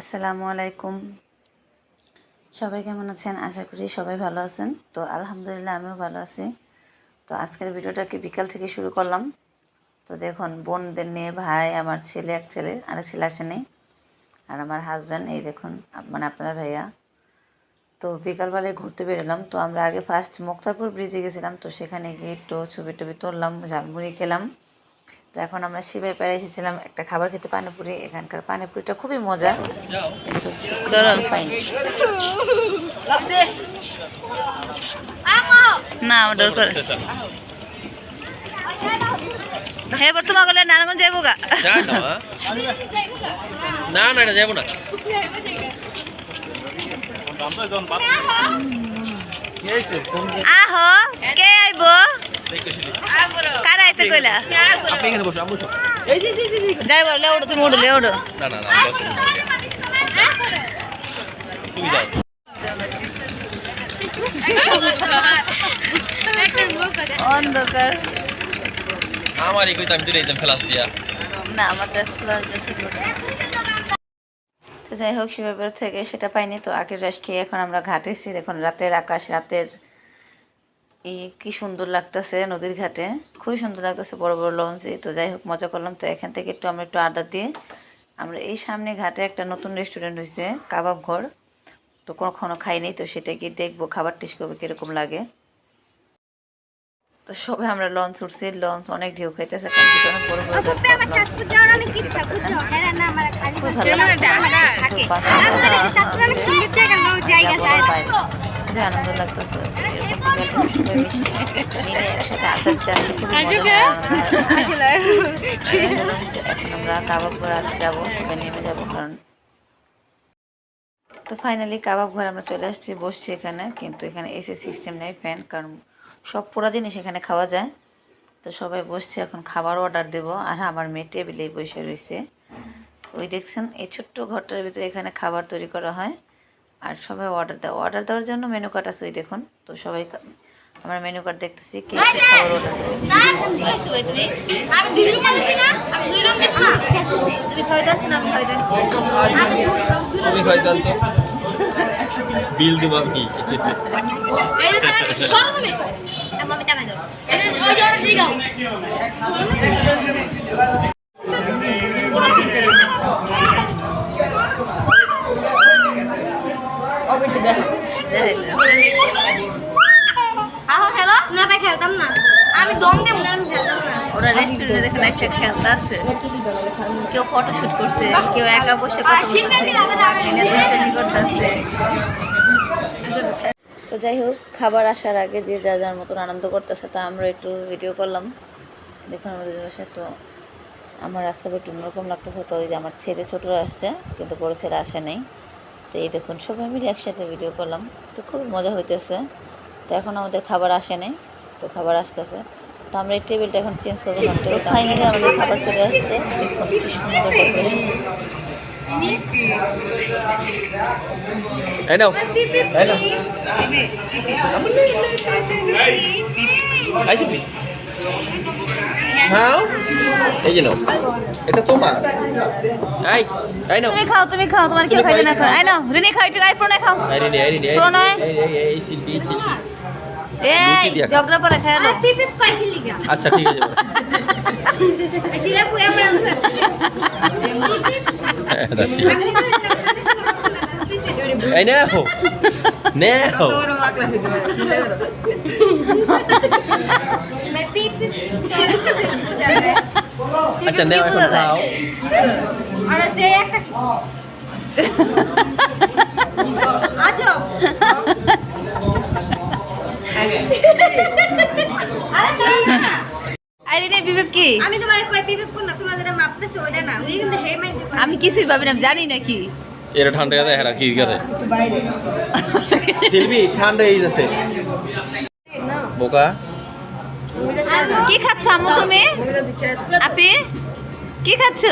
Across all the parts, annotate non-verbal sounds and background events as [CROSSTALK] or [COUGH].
আসসালামু আলাইকুম। সবাই কেমন আছেন? আশা করি সবাই ভালো আছেন। তো আলহামদুলিল্লাহ আমিও ভালো আছি। তো আজকের ভিডিওটাকে বিকাল থেকে শুরু করলাম। তো দেখুন, বোনদের নিয়ে ভাই, আমার ছেলে, এক ছেলে, আর এক ছেলে আসেনি। আর আমার হাজব্যান্ড এই দেখুন মানে আপনার ভাইয়া। তো বিকালবেলায় ঘুরতে বেরোলাম। তো আমরা আগে ফার্স্ট মুক্তারপুর ব্রিজে গেছিলাম। তো সেখানে গিয়ে একটু ছবি টবি তুললাম, ঝালমুড়ি খেলাম। তো এখন আমরা শিবাই পেড়ে এসেছিলাম একটা খাবার খেতে পানিপুরি। এখানকার পানিপুরিটা খুবই মজা কিন্তু পাইনি। না অর্ডার করে হে বর্তমান গেলে নারায়ণগঞ্জ যাব গা। না না এটা যাব না। আহ কে আইব? বসো আমি না তুলে দিতাম ফেলাস দিয়া না তো যাই হোক শিবাবের থেকে সেটা পাইনি, তো আগের রস খেয়ে এখন আমরা ঘাটে এসেছি। দেখুন, রাতের আকাশ, রাতের এই কি সুন্দর লাগতেছে নদীর ঘাটে। খুবই সুন্দর লাগতেছে বড় বড় লঞ্চে তো যাই হোক মজা করলাম। তো এখান থেকে একটু আমরা একটু আড্ডা দিয়ে আমরা এই সামনে ঘাটে একটা নতুন রেস্টুরেন্ট হয়েছে কাবাব ঘর। তো কখনো খাইনি তো সেটা গিয়ে দেখব খাবার টেস্ট করব কীরকম লাগে। তো সবে আমরা লঞ্চ উঠছি। লঞ্চ অনেক ঢেউ খাইতেছে কি আনন্দ লাগতেছে। হয়, হয়। তো ফাইনালি কাবাব ঘর আমরা চলে আসছি বসছি এখানে কিন্তু এখানে এসি সিস্টেম নেই ফ্যান কারণ সব পুরা জিনিস এখানে খাওয়া যায়। তো সবাই বসছে এখন খাবার অর্ডার দেবো। আর আমার মেয়ে টেবিলেই বসে রয়েছে। ওই দেখছেন এই ছোট্ট ঘরটার ভিতরে এখানে খাবার তৈরি করা হয়। আর সবাই অর্ডার দেওয়া অর্ডার দেওয়ার জন্য মেনু কার্ড আছে ওই দেখুন। তো সবাই আমরা মেনু কার্ড দেখতেছি কে কে খাবার অর্ডার দেবে। আমি দুশো মানুষই না ওরা রেস্টুরেন্টে দেখে এসে খেলতে আছে কেউ ফটো শুট করছে, কেউ একা বসে তো যাই হোক, খাবার আসার আগে যে যা যার মতন আনন্দ করতেছে, তা আমরা একটু ভিডিও করলাম। দেখুন আমাদের বসে তো আমার আজকে একটু অন্যরকম লাগতেছে। তো ওই যে আমার ছেলে ছোটো আসছে, কিন্তু বড় ছেলে আসে নেই। তো এই দেখুন, সবাই মিলে একসাথে ভিডিও করলাম। তো খুব মজা হইতেছে। তো এখন আমাদের খাবার আসে নাই। তো খাবার আসতেছে। তো আমরা এই টেবিলটা এখন চেঞ্জ করব ফাইনালি আমাদের খাবার চলে আসছে দেখুন কি সুন্দর হ্যাঁ তুমি খাও তুমি খাও তোমার কেউ খাইতে না খাও আই নাও রিনি খাও একটু আই প্রণয় খাও প্রণয়। লুচি দিয়া জগড়া পরে খায় না পিপ পিপ কই দিলি গা আচ্ছা ঠিক আছে আসিলা কই আমরা এই নাও নাও তোর মাকলা সিদ্ধ চিন্তা করো মে পিপ পিপ আচ্ছা নাও এখন খাও আর যে একটা আজব [LAUGHS] আরে বিবেক কি? আমি তোমার কই পিপ পিপ না? তোমরা যেটা মাপতেছো ওটা না। ওই কিন্তু হে মাইন্ড আমি কিছুই ভাবি না জানি নাকি এটা ঠান্ডা কথা হেরা কি করে? শিল্পী ঠান্ডা হয়ে যাচ্ছে। বোকা। কি খাচ্ছ আমু তুমি? আপি কি খাচ্ছ?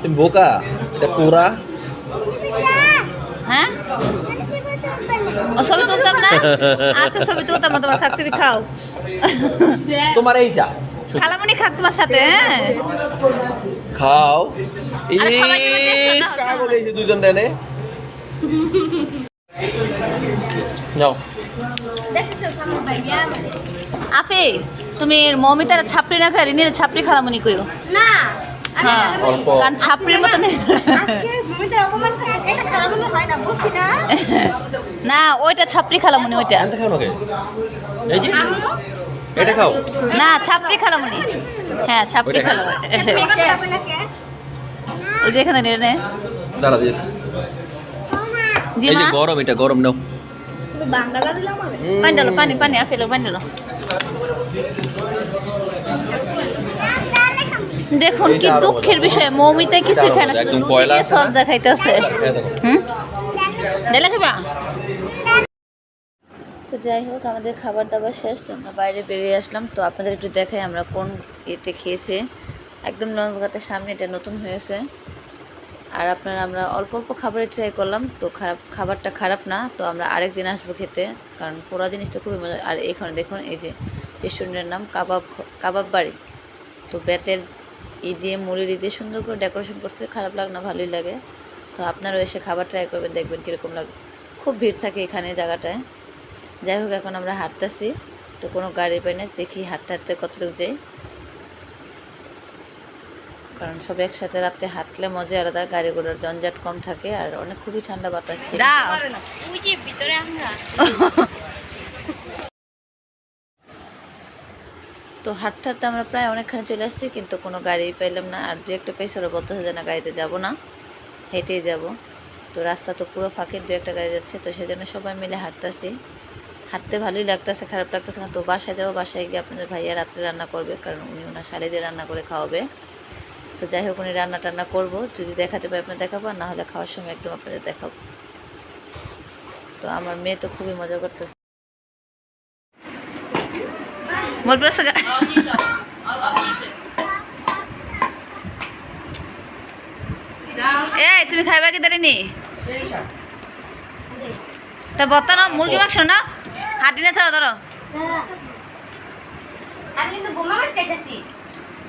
তুমি বোকা? এটা কোরা হ্যাঁ? ও না [LAUGHS] আচ্ছা ছবি তুলতাম না তোমার থাক তুমি খাও। [LAUGHS] তোমার এইটা? খালামণি খাক তোমার সাথে হ্যাঁ? খাও। ইস হবে। এই দুজন ডেনে যাও। আপে তুমি মমিতার ছাপড়ি না খাই রিনের ছাপড়ি খালামুনি কইও। না। হ্যাঁ অল্প। কারণ ছাপড়ির না ওইটা ছাপড়ি খালামুনি ওইটা। এটা খাও। না ছাপড়ি খালামুনি। হ্যাঁ ছাপড়ি। খালামুনি। ওই যে এখানে নিয়ে নে। দাঁড়া দিয়েছি জি যে মা। গরম এটা গরম নাও। বাঙ্গালা দিলাম পানি ডালো পানি পানি আপেলো পানি ডালো দেখুন কি দুঃখের। বিষয় মৌমিতা কিছু খায় না শুধু একদম দিয়ে সস দেখাইতেছে। দেখো। হুম? ডেলা খাবা তো যাই হোক আমাদের খাবার দাবার শেষ তো আমরা বাইরে বেরিয়ে আসলাম। তো আপনাদের একটু দেখাই আমরা কোন এতে খেয়েছি। একদম লঞ্চ ঘাটের সামনে এটা নতুন হয়েছে। আর আপনারা আমরা অল্প অল্প খাবারের ট্রাই করলাম তো খারাপ খাবারটা খারাপ না তো আমরা আরেক দিন আসব খেতে কারণ পোড়া জিনিস তো খুবই মজা আর এখানে দেখুন এই যে রেস্টুরেন্টের নাম কাবাব কাবাব বাড়ি। তো বেতের ই দিয়ে মুড়ির ই দিয়ে সুন্দর করে ডেকোরেশন করছে খারাপ লাগে না ভালোই লাগে। তো আপনারাও এসে খাবার ট্রাই করবেন দেখবেন কীরকম লাগে। খুব ভিড় থাকে এখানে জায়গাটায়। যাই হোক এখন আমরা হাঁটতেছি। তো কোনো গাড়ি পাই না দেখি হাঁটতে হাঁটতে কতটুকু যাই। কারণ সব একসাথে রাতে হাঁটলে মজা আলাদা গাড়ি ঘোড়ার জঞ্জাট কম থাকে আর অনেক খুবই ঠান্ডা বাতাস ছিল। ভিতরে আমরা [LAUGHS] তো হাঁটতে হাঁটতে আমরা প্রায় অনেকখানি চলে আসছি, কিন্তু কোনো গাড়ি পাইলাম না। আর দু একটা পেয়েছে ওরা বলতেছে যে না গাড়িতে যাব না, হেঁটেই যাব। তো রাস্তা তো পুরো ফাঁকে দু একটা গাড়ি যাচ্ছে। তো সেজন্য সবাই মিলে হাঁটতেছি। হাঁটতে ভালোই লাগতেছে, খারাপ লাগতেছে না। তো বাসায় যাব, বাসায় গিয়ে আপনাদের ভাইয়া রাত্রে রান্না করবে, কারণ উনি ওনার শালিদের রান্না করে খাওয়াবে। তো যাই হোক, উনি রান্না টান্না করব। যদি দেখাতে পাই আপনার দেখাবো, আর না হলে খাওয়ার সময় একদম আপনাদের দেখাবো। তো আমার মেয়ে তো খুবই মজা করতেছে। বলব এই তুমি খাইবা কি দাঁড়িয়ে নি তা বত্তা মুরগি মাংস না হাঁটি না ছাড়া ধরো। আমি কিন্তু বোমা মাছ খাইতেছি।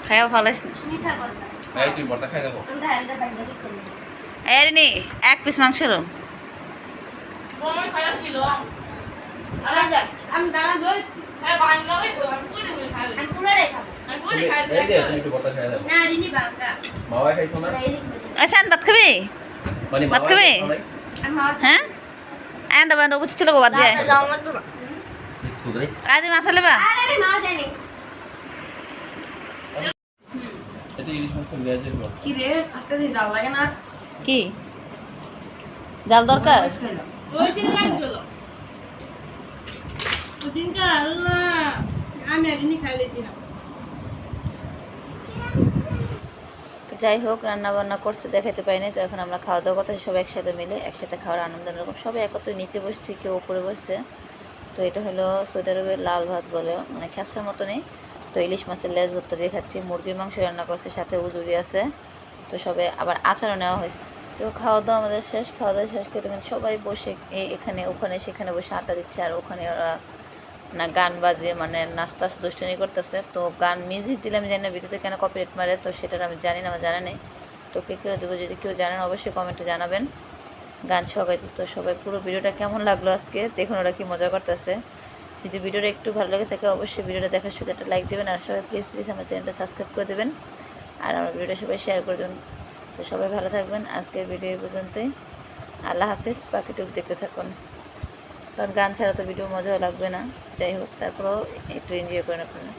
খাইবা ভালো হয়েছে না। মিছা কথা এই তুই বড়টা খাই দেখো। আমরা হালকা বাঙ্গা দিছি এই রে নি এক পিস মাংস রো আমি দাঁড়া দোষ আমি পুরাটাই খাব। এই যে তুমি একটু বড়টা খাই দেখো না রিনি বাঙ্গা মাওয়া খাইছো না? আমরা ইলিশ মাছ আচ্ছা ভাত খাবি? মানে ভাত খাবে? হ্যাঁ? বান্দা বুঝছি চলো বাদ দিয়ে। আজ মাছ লেবা। কি রে? আজকে জাল লাগে না কি? জাল দরকার? ওই দিন লাগছিল। ওই আল্লাহ। আমি একদিনই তো যাই হোক রান্না বান্না করছে দেখাতে পাইনি তো এখন আমরা খাওয়া দাওয়া করতে সবাই একসাথে মিলে, একসাথে খাওয়ার আনন্দ এরকম সবাই একত্রে নিচে বসছে, কেউ উপরে বসছে। তো এটা হলো সৌদি আরবের লাল ভাত বলে মানে খ্যাপসার মতনই। তো ইলিশ মাছের লেজ ভর্তা দিয়ে খাচ্ছি, মুরগির মাংস রান্না করছে, সাথে উজুরি আছে। তো সবাই আবার আচারও নেওয়া হয়েছে। তো খাওয়া দাওয়া আমাদের শেষ খাওয়া দাওয়া শেষ করতে কিন্তু সবাই বসে এখানে, ওখানে, সেখানে বসে আড্ডা দিচ্ছে, আর ওখানে ওরা না, গান বাজে মানে নাস্তা দুষ্টনি করতেছে। তো গান মিউজিক দিলে আমি জানি না ভিডিওতে কেন কপিরাইট মারে, তো সেটার আমি জানি না, আমার জানা নেই। তো কে করে দেবো যদি কেউ জানেন অবশ্যই কমেন্টে জানাবেন। গান সবাই তো সবাই পুরো ভিডিওটা কেমন লাগল আজকে? দেখুন ওরা কি মজা করতেছে। যদি ভিডিওটা একটু ভালো লাগে থাকে, অবশ্যই ভিডিওটা দেখার সাথে একটা লাইক দেবেন। আর সবাই প্লিজ প্লিজ আমার চ্যানেলটা সাবস্ক্রাইব করে দেবেন। আর আমার ভিডিওটা সবাই শেয়ার করে দেবেন। তো সবাই ভালো থাকবেন। আজকের ভিডিও এই পর্যন্তই। আল্লাহ হাফিজ। বাকিটুকু দেখতে থাকুন। কারণ গান ছাড়া তো ভিডিও মজাও লাগবে না। যাই হোক তারপরেও একটু এনজয় করেন আপনারা